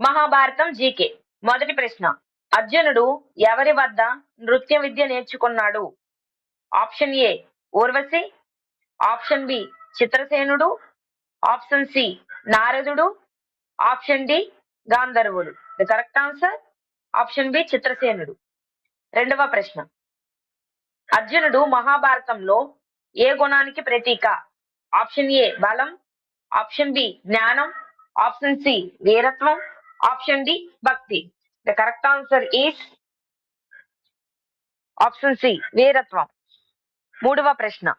Mahabharatam GK. మొదటి ప్రశ్న. అర్జునుడు ఎవరి వద్ద నృత్య విద్య నేర్చుకున్నాడు? Option A Urvashi. Option B చిత్రసేనుడు. Option C నారదుడు. Option D గాంధర్వుడు. The correct answer? Option B చిత్రసేనుడు. రెండవ ప్రశ్న. అర్జునుడు మహాభారతంలో ఏ గుణానికి ప్రతీక? ఆప్షన్ ఏ బలం. ఆప్షన్ బి జ్ఞానం. ఆప్షన్ సి వీరత్వం. ఆప్షన్ డి భక్తి. The correct answer is option C వీరత్వం. మూడవ ప్రశ్న.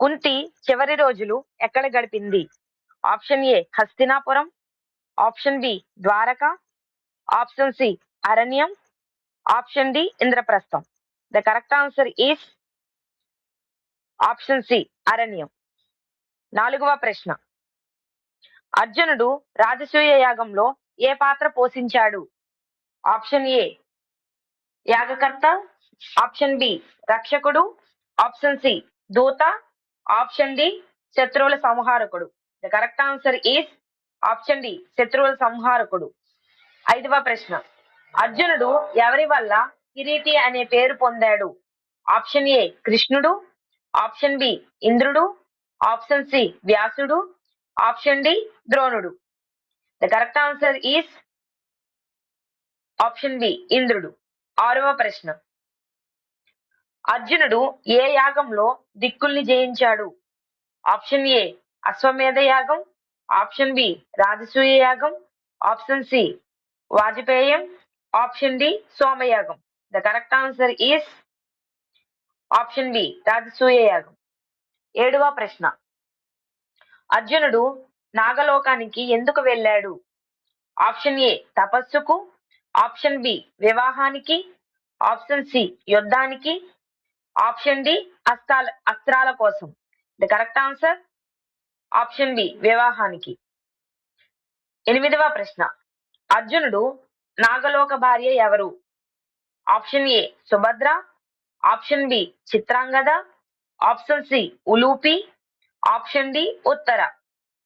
కుంతి చివరి రోజులు ఎక్కడ గడిపింది? Option A Hastinapuram. Option B Dwarka. Option C అరణ్యం. Option D Indraprastham. The correct answer is option C అరణ్యం. నాలుగవ ప్రశ్న. అర్జునుడు రాజసూయ యాగంలో ఏ పాత్ర పోషించాడు? ఆప్షన్ ఏ యాగకర్త. ఆప్షన్ బి రక్షకుడు. ఆప్షన్ సి దూత. ఆప్షన్ డి శత్రువుల సంహారకుడు. The correct answer is option D శత్రువుల సంహారకుడు. ఐదవ ప్రశ్న. అర్జునుడు ఎవరి వల్ల కిరీటి అనే పేరు పొందాడు? ఆప్షన్ ఏ కృష్ణుడు. ఆప్షన్ బి ఇంద్రుడు. ఆప్షన్ సి వ్యాసుడు. ఆప్షన్ డి ద్రోణుడు. The correct answer is option B ఇంద్రుడు. ఆరవ ప్రశ్న. అర్జునుడు ఏ యాగంలో దిక్కుల్ని జయించాడు? ఆప్షన్ ఏ అశ్వమేధ యాగం ఆప్షన్ బి రాజసూయ యాగం ఆప్షన్ సి వాజపేయం option D సోమయాగం. The correct answer is option B రాజసూయ యాగం. ఏడవ ప్రశ్న. అర్జునుడు నాగలోకానికి ఎందుకు వెళ్ళాడు? ఆప్షన్ ఏ తపస్సుకు ఆప్షన్ బి వివాహానికి ఆప్షన్ సి యుద్ధానికి ఆప్షన్ డి అస్త్రాల అస్త్రాల కోసం. The correct answer? Option B వివాహానికి. ఎనిమిదవ ప్రశ్న. అర్జునుడు నాగలోక భార్య ఎవరు? Option A Subhadra option B Chitrangada option C Ulupi option D Uttara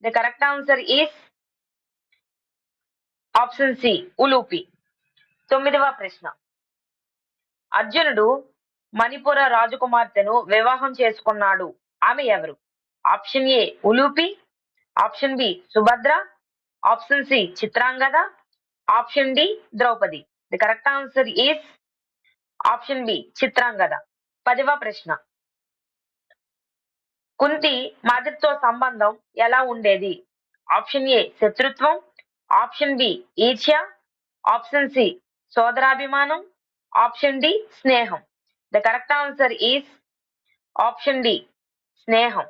the correct answer is option C Ulupi తొమ్మిదవ ప్రశ్న. అర్జునుడు మణిపుర రాజకుమార్తెను వివాహం చేసుకున్నాడు. ఆమె ఎవరు? Option A Ulupi option B Subhadra option C Chitrangada option D Draupadi the correct answer is option B Chitrangada పదవ ప్రశ్న. కుంతి మాదిరితో సంబంధం ఎలా ఉండేది? ఆప్షన్ ఏ శత్రుత్వం ఆప్షన్ బి ఈర్ష్య ఆప్షన్ సి సోదరాభిమానం ఆప్షన్ డి స్నేహం. The correct answer is option D స్నేహం.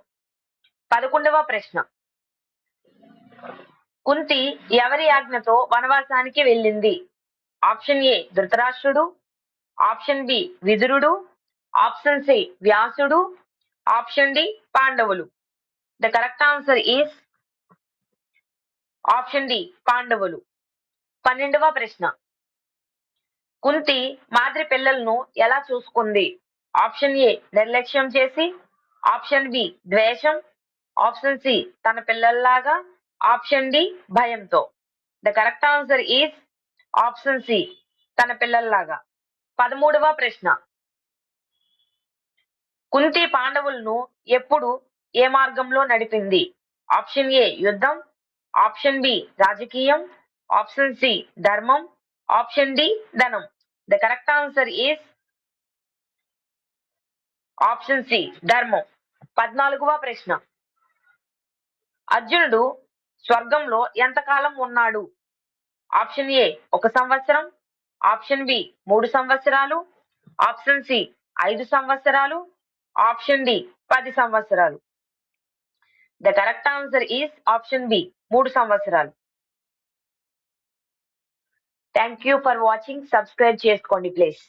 పదకొండవ ప్రశ్న. కుంతి ఎవరి ఆజ్ఞతో వనవాసానికి వెళ్ళింది? ఆప్షన్ ఏ ధృతరాష్ట్రుడు ఆప్షన్ బి విదురుడు ఆప్షన్ సి వ్యాసుడు ఆప్షన్ డి పాండవులు the correct answer is option D పాండవులు పన్నెండవ ప్రశ్న. కుంతి మాదిరి పిల్లలను ఎలా చూసుకుంది? ఆప్షన్ ఏ నిర్లక్ష్యం చేసి. ఆప్షన్ బి ద్వేషం. ఆప్షన్ సి తన పిల్లల్లాగా. ఆప్షన్ డి భయంతో. The correct answer is option C తన పిల్లల్లాగా. పదమూడవ ప్రశ్న. కుంతి పాండవులను ఎప్పుడు ఏ మార్గంలో నడిపింది? ఆప్షన్ ఏ యుద్ధం ఆప్షన్ బి రాజకీయం ఆప్షన్ సి ధర్మం ఆప్షన్ డి ధనం. The correct answer is option C ధర్మం. పద్నాలుగవ ప్రశ్న. అర్జునుడు స్వర్గంలో ఎంతకాలం ఉన్నాడు? ఆప్షన్ ఏ ఒక సంవత్సరం ఆప్షన్ బి మూడు సంవత్సరాలు ఆప్షన్ సి ఐదు సంవత్సరాలు ఆప్షన్ డి పది సంవత్సరాలు. The correct answer is option B మూడు సంవత్సరాలు. Thank you for watching. Subscribe చేసుకోండి ప్లీజ్.